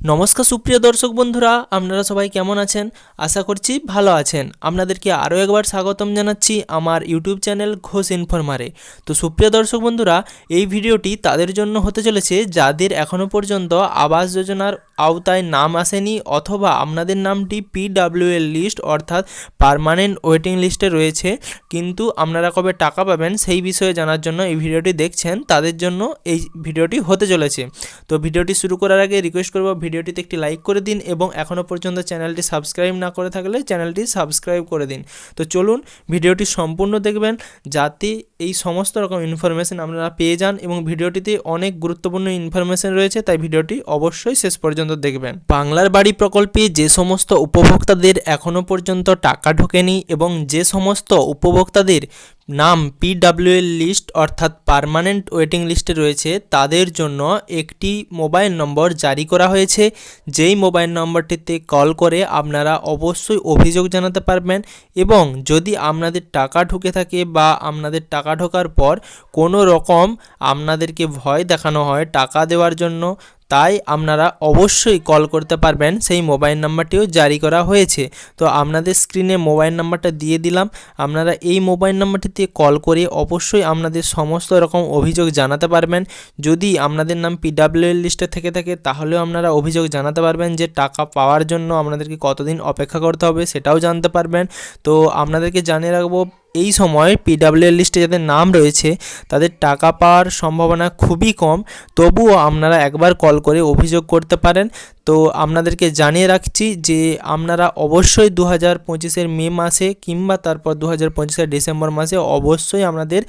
নমস্কার সুপ্রিয় দর্শক বন্ধুরা, আপনারা সবাই কেমন আছেন? আশা করছি ভালো আছেন। আপনাদেরকে আরও একবার স্বাগতম জানাচ্ছি আমার ইউটিউব চ্যানেল ঘোষ ইনফরমারে। তো সুপ্রিয় দর্শক বন্ধুরা, এই ভিডিওটি তাদের জন্য হতে চলেছে যাদের এখনও পর্যন্ত আবাস যোজনার আওতায় নাম আসেনি অথবা আপনাদের নামটি পিডাব্লিউএল লিস্ট অর্থাৎ পার্মানেন্ট ওয়েটিং লিস্টে রয়েছে, কিন্তু আপনারা কবে টাকা পাবেন সেই বিষয়ে জানার জন্য এই ভিডিওটি দেখছেন, তাদের জন্য এই ভিডিওটি হতে চলেছে। তো ভিডিওটি শুরু করার আগে রিকোয়েস্ট করব ভিডিওটিতে একটি লাইক করে দিন এবং এখনও পর্যন্ত চ্যানেলটি সাবস্ক্রাইব না করে থাকলে চ্যানেলটি সাবস্ক্রাইব করে দিন। তো চলুন ভিডিওটি সম্পূর্ণ দেখবেন যাতে এই সমস্ত রকম ইনফরমেশন আপনারা পেয়ে যান এবং ভিডিওটিতে অনেক গুরুত্বপূর্ণ ইনফরমেশন রয়েছে, তাই ভিডিওটি অবশ্যই শেষ পর্যন্ত দেখবেন। বাংলার বাড়ি প্রকল্পে যে সমস্ত উপভোক্তাদের এখনও পর্যন্ত টাকা ঢোকেনি এবং যে সমস্ত উপভোক্তাদের নাম পিডাব্লিউএল লিস্ট অর্থাৎ পার্মানেন্ট ওয়েটিং লিস্টে রয়েছে। তাদের জন্য একটি মোবাইল নম্বর জারি করা হয়েছে। যেই মোবাইল নম্বরটিতে কল করে আপনারা অবশ্যই অভিযোগ জানাতে পারবেন এবং যদি আপনাদের টাকা ঢুকে থাকে বা আপনাদের টাকা ঢোকার পর কোনো রকম আপনাদেরকে ভয় দেখানো হয় টাকা দেওয়ার জন্য তাই আপনারা অবশ্যই কল করতে পারবেন। সেই মোবাইল নাম্বারটিও জারি করা হয়েছে। তো আপনাদের স্ক্রিনে মোবাইল নাম্বারটা দিয়ে দিলাম। আপনারা এই মোবাইল নাম্বারটিতে কল করে অবশ্যই আপনাদের সমস্ত রকম অভিযোগ জানাতে পারবেন। যদি আপনাদের নাম পিডাব্লিউএল লিস্টে থেকে থাকে, তাহলেও আপনারা অভিযোগ জানাতে পারবেন যে টাকা পাওয়ার জন্য আপনাদেরকে কতদিন অপেক্ষা করতে হবে, সেটাও জানতে পারবেন। তো আপনাদেরকে জানিয়ে রাখব এই সময় পিডাব্লিউ লিস্টে যাদের নাম রয়েছে, তাদের টাকা পাওয়ার সম্ভাবনা খুবই কম। তবুও আপনারা একবার কল করে অভিযোগ করতে পারেন। তো আপনাদেরকে জানিয়ে রাখছি যে আপনারা অবশ্যই দু হাজার পঁচিশের মে মাসে কিংবা তারপর দু হাজার পঁচিশের ডিসেম্বর মাসে অবশ্যই আপনাদের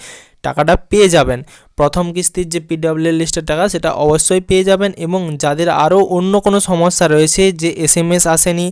টাকাটা পেয়ে যাবেন। প্রথম কিস্তির যে পিডাব্লিউ লিস্টের টাকা, সেটা অবশ্যই পেয়ে যাবেন এবং যাদের আরও অন্য কোনো সমস্যা রয়েছে, যে এস এম এস আসেনি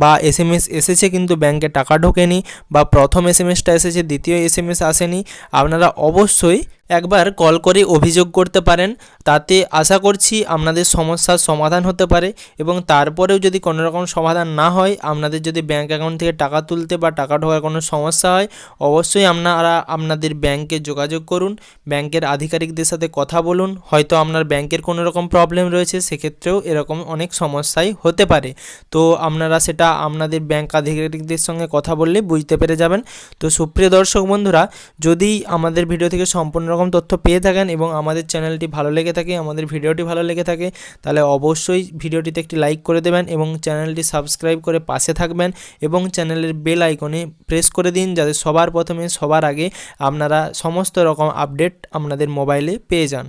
বা এস এম এস এসেছে কিন্তু ব্যাংকে টাকা ঢোকেনি বা প্রথম এস এম এসটা এসেছে, দ্বিতীয় এস এম এস আসেনি, আপনারা অবশ্যই একবার কল করে অভিযোগ করতে পারেন, তাতে আশা করছি আপনাদের সমস্যার সমাধান হতে পারে এবং তারপরেও যদি কোনো রকম সমাধান না হয়, আপনাদের যদি ব্যাঙ্ক অ্যাকাউন্ট থেকে টাকা তুলতে বা টাকা ঢোকার কোনো সমস্যা হয়, অবশ্যই আপনারা আপনাদের ব্যাংকে যোগাযোগ করুন। ব্যাংকের আধিকারিকদের সাথে কথা বলুন। হয়তো আপনার ব্যাংকের কোনো রকম প্রবলেম রয়েছে, সেক্ষেত্রেও এরকম অনেক সমস্যাই হতে পারে। তো আপনারা সেটা আপনাদের ব্যাংক আধিকারিকদের সঙ্গে কথা বললে বুঝতে পেরে যাবেন। তো সুপ্রিয় দর্শক বন্ধুরা, যদি আমাদের ভিডিও থেকে সম্পূর্ণ রকম তথ্য পেয়ে থাকেন এবং আমাদের চ্যানেলটি ভালো লেগে থাকে, আমাদের ভিডিওটি ভালো লেগে থাকে, তাহলে অবশ্যই ভিডিওটিতে একটি লাইক করে দেবেন এবং চ্যানেলটি সাবস্ক্রাইব করে পাশে থাকবেন এবং চ্যানেলের বেল আইকনে প্রেস করে দিন যাতে সবার প্রথমে সবার আগে আপনারা সমস্ত রকম আপডেট আপনাদের মোবাইলে পেয়ে যান।